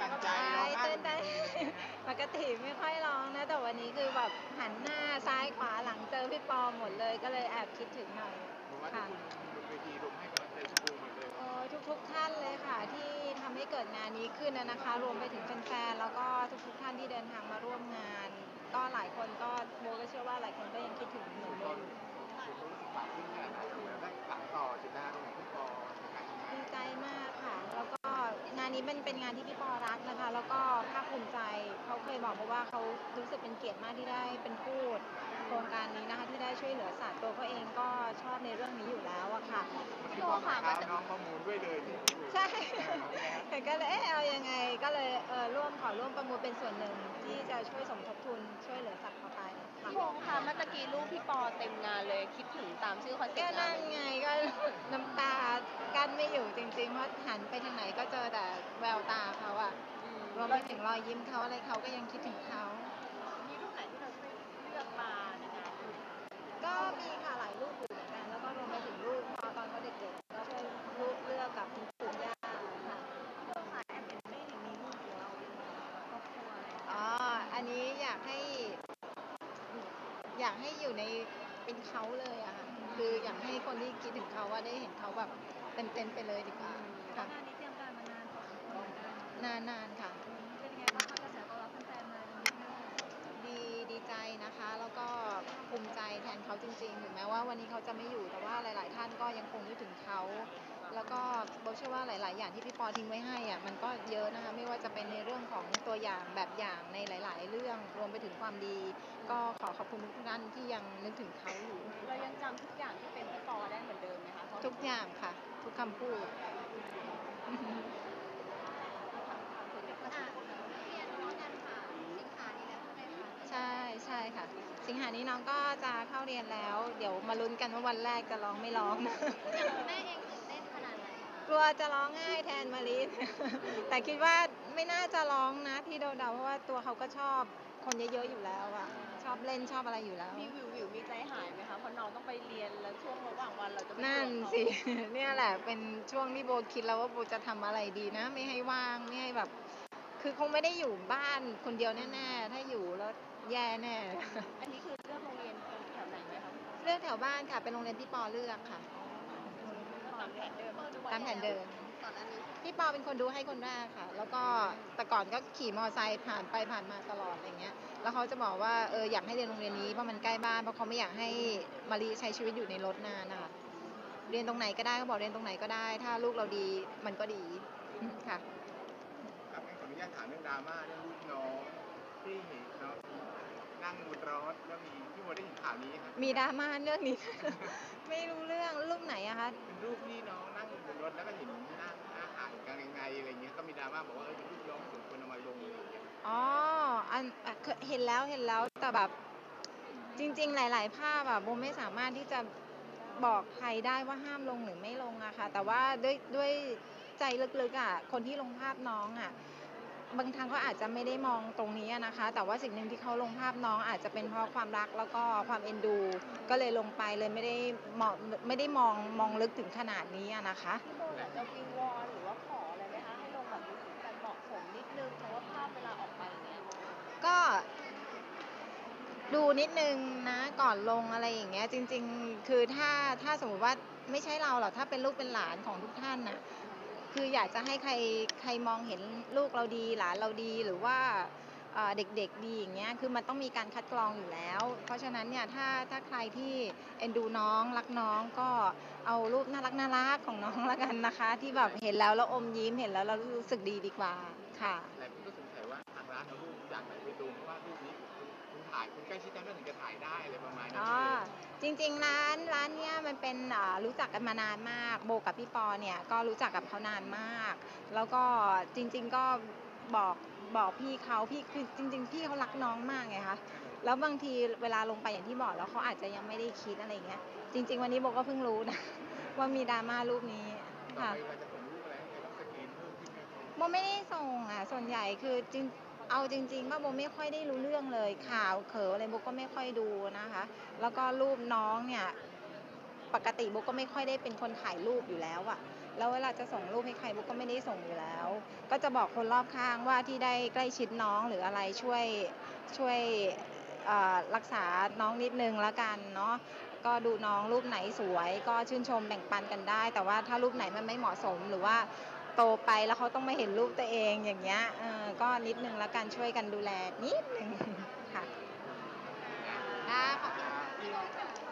กำลัใจเร้าง ตื่นเต้ปกติไม่ค่อยร้องนะ แต่วันนี้คือแบบหันหน้าซ้ายขวาหลังเจอพี่ปอหมดเลยก็เลยแอบคิดถึงหน่อยค่าทุกค่ะ คนบเวทีรวมให้กำลังใจชมพูหเลย เอ่ทุกท่านเลยค่ะที่ทำให้เกิดงานนี้ขึ้นนะคะ รวมไปถึงแฟนๆแล้วก็ทุกทุกท่านที่เดินทางมาร่วมงาน ก็หลายคนก็โมก็เชื่อว่าหลายคนก็ยังคิดถึง นนี้เป็นเป็นงานที่พี่ปอรักนะคะ แล้วก็ภาคภูมิใจเขาเคยบอกมาว่าเขารู้สึกเป็นเกียรติมากที่ได้เป็นพูดโครงการนี้นะคะที่ได้ช่วยเหลือสัตว์ตัวเขาเองก็ชอบในเรื่องนี้อยู่แล้วอะค่ะพี่ปอค่ะน้องข้อมูลด้วยเลยที่อยู่ใช่แต่ก็เลยเอ๊ะเอายังไงก็เลยเออร่วมขอร่วมประมูลเป็นส่วนหนึ่งที่จะช่วยสมทบทุนช่วยเหลือสัตว์ต่อไปค่ะพี่พงษ์ค่ะเมื่อตะกี้รูปพี่ปอเต็มงานเลยคิดถึงตามชื่อคอนเซ็ปก็ต์งานั่นนเลยไงก็น้ำตา กั้นไม่อยู่จริงๆ เพราะหันไปทางไหนก็เจอแต่แววตาเขาอะอืมรวมไปถึงรอยยิ้มเขาอะไรเขาก็ยังคิดถึงเขา มีรูปไหนที่เราช่วยเลือกมาในงานก็มีค่ะหลายรูปอยู่เหมือนกันแล้วก็รวมไปถึงรูปพอตอนเขาเด็กๆก็ช่วยรูปเลือกกับคุณปู่ย่าค่ะค่ะแอบเห็นไม่เห็นมีรูปของเราครอบครัวอะไรอ๋ออันนี้อยากให้ อยากให้อยู่ในเป็นเขาเลยอะค่ะคืออยากให้คนที่คิดถึงเขาว่าได้เห็นเขาแบบ เต็มๆไปเลยดีกว่าค่ะงานนี้เตรียมการมานานพอสมควรเหมือนกันนานๆค่ะ เป็นยังไงบ้างคะกระแสตอบรับแฟนๆมาดีมากดีดีใจนะคะ แล้วก็ภูมิใจแทนเขาจริงๆถึงแม้ว่าวันนี้เขาจะไม่อยู่แต่ว่าหลาย ๆ ท่านก็ยังคงนึกถึงเขา แล้วก็โบเชื่อว่าหลาย ๆ อย่างที่พี่ปอทิ้งไว้ให้อะมันก็เยอะนะคะไม่ว่าจะเป็นในเรื่องของตัวอย่างแบบอย่างในหลาย ๆ เรื่องรวมไปถึงความดี ก็ขอขอบคุณทุกท่านที่ยังนึกถึงเขาอยู่ เรายังจำทุกอย่างที่เป็นพี่ปอได้เหมือนเดิมไหมคะเพราะทุกอย่างค่ะ ทุกคำพูดใช่ใช่ค่ะ สิงหานี้น้องก็จะเข้าเรียนแล้ว เดี๋ยวมาลุ้นกันว่าวันแรกจะร้องไม่ร้องแม่เองตื่นเต้นขนาดไหนคะกลัวจะร้องง่ายแทนมาริสแต่คิดว่าไม่น่าจะร้องนะที่เดาๆเพราะว่าตัวเขาก็ชอบคนเยอะๆอยู่แล้วอะชอบเล่นชอบอะไรอยู่แล้ว มีวิววิวมีใจหาย เราจะไม่นั่นเจอเขาสิ เนี่ยแหละ เป็นช่วงที่โบคิดแล้วว่าโบจะทำอะไรดีนะ ไม่ให้ว่าง ไม่ให้แบบ คือคงไม่ได้อยู่บ้านคนเดียวแน่ๆ ถ้าอยู่แล้วแย่แน่ อันนี้คือเลือกโรงเรียนแถวไหนไหมคะเลือกแถวบ้านค่ะ เป็นโรงเรียนที่ปอเลือกค่ะ ตามแผนเดิมตามแผนเดิม ก่อนอันนี้พี่ปอเป็นคนดูให้คนแรกค่ะ แล้วก็แต่ก่อนก็ขี่มอเตอร์ไซค์ผ่านไปผ่านมาตลอดอะไรเงี้ย แล้วเขาจะบอกว่าเอออยากให้เรียนโรงเรียนนี้เพราะมันใกล้บ้านเพราะเขาไม่อยากให้มารีใช้ชีวิตอยู่ในรถนานนะคะ เรียนตรงไหนก็ได้เขาบอกเรียนตรงไหนก็ได้ ถ้าลูกเราดีมันก็ดีค่ะครับงั้นขออนุญาตถามเรื่องดราม่าเรื่องลูกน้องที่เห็นเนาะนั่งบนรถแล้วมีพี่โมได้เห็นข่าวนี้ครับมีดราม่าเรื่องนี้ ไม่รู้เรื่องรูปไหนอะคะเป็นรูปที่น้องนั่งอยู่บนรถแล้วก็เห็นหน้าหน้าห่างกันยังไงอะไรเงี้ยก็มีดราม่าบอกว่าเออเป็นรูปน้องสมควรเอามาลงอะไรอย่างเงี้ยอ๋ออันอะเคยเห็นแล้วเห็นแล้วแต่แบบจริง ๆ หลาย ๆ ภาพอะโบไม่สามารถที่จะ บอกใครได้ว่าห้ามลงหรือไม่ลงอะค่ะ แต่ว่าด้วยด้วยใจลึกๆอะคนที่ลงภาพน้องอะบางครั้งเขาอาจจะไม่ได้มองตรงนี้นะคะ แต่ว่าสิ่งหนึ่งที่เขาลงภาพน้องอาจจะเป็นเพราะความรักแล้วก็ความเอ็นดู ก็เลยลงไปเลยไม่ได้มองไม่ได้มองมองลึกถึงขนาดนี้นะคะพี่โบอยากจะวิงวอนหรือว่าขออะไรไหมคะให้ลงแบบรู้สึกกันเหมาะสมนิดนึงเพราะว่าภาพเวลาออกไปเงี้ยก็ ดูนิดนึงนะก่อนลงอะไรอย่างเงี้ยจริง ๆ คือถ้าถ้าสมมติว่าไม่ใช่เราหรอกถ้าเป็นลูกเป็นหลานของทุกท่านน่ะคืออยากจะให้ใครใครมองเห็นลูกเราดีหลานเราดีหรือว่าเด็กๆดีอย่างเงี้ยคือมันต้องมีการคัดกรองอยู่แล้ว เพราะฉะนั้นเนี่ยถ้าถ้าใครที่เอ็นดูน้องรักน้องก็เอารูปน่ารักน่ารักของน้องละกันนะคะ ที่แบบเห็นแล้วแล้วอมยิ้มเห็นแล้วเรารู้สึกดีดีกว่าค่ะหลายคนก็สงสัยว่าทางร้านเอารูปจากไหนไปลายคุณใกล้ชิดกันด้วยถึงจะถ่ายได้อะไรประมาณนี้อ๋อจริงๆร้านร้านเนี้ยมันเป็นอ่ารู้จักกันมานานมาก โบกับพี่ปอเนี่ยก็รู้จักกับเขานานมาก แล้วก็จริง ๆก็บอกบอกพี่เขาพี่คือจริง ๆ พี่เขารักน้องมากไงคะแล้วบางทีเวลาลงไปอย่างที่บอกแล้วเขาอาจจะยังไม่ได้คิดอะไรเงี้ยจริง ๆ วันนี้โบก็เพิ่งรู้นะ ว่ามีดราม่ารูปนี้ต่อค่ะ ไปเวลาจะส่งรูปอะไรให้ใครต้องสกรีนเพิ่มขึ้นไหมครับโบไม่ได้ส่งอะส่วนใหญ่คือจริง เอาจริงๆว่าโบไม่ค่อยได้รู้เรื่องเลยข่าวเขออะไรโบก็ไม่ค่อยดูนะคะ แล้วก็รูปน้องเนี่ยปกติโบก็ไม่ค่อยได้เป็นคนถ่ายรูปอยู่แล้วอะแล้วเวลาจะส่งรูปให้ใครโบก็ไม่ได้ส่งอยู่แล้ว ก็จะบอกคนรอบข้างว่าที่ได้ใกล้ชิดน้องหรืออะไรช่วยช่วยรักษาน้องนิดนึงแล้วกันเนาะก็ดูน้องรูปไหนสวย ก็ชื่นชมแบ่งปันกันได้ แต่ว่าถ้ารูปไหนมันไม่เหมาะสมหรือว่า โตไปแล้วเขาต้องมาเห็นรูปตัวเองอย่างเงี้ยเออก็นิดนึงแล้วกันช่วยกันดูแลนิดนึงค่ะขอบคุณค่ะ